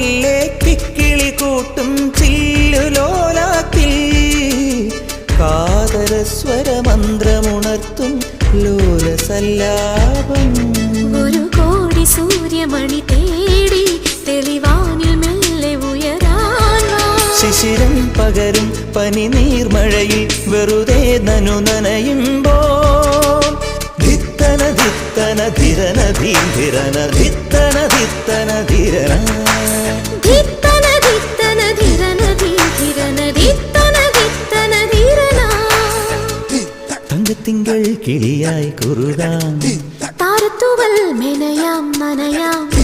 മെല്ലെ കിക്കിളി കൂട്ടും ചില്ലുലോലാത്തിൽ കാതരസ്വരമന്ത്രമുണർത്തും ലോലസല്ലാപം ഒരു കോടി സൂര്യമണി തേടി തെളിവാനിൽ മെല്ലെ ഉയരാൻ. ശിശിരം പകരും പനി നീർമഴയിൽ വെറുതെ നനു നനയുമ്പോ ധിത്തന திரன திரன தீன் திரன. தித்தன தித்தன திரன தித்தன தித்தன திரன. தீன் திரன கிளியாய் குருதாம் தாரத்துவல் மெனையாம் மனையாம்.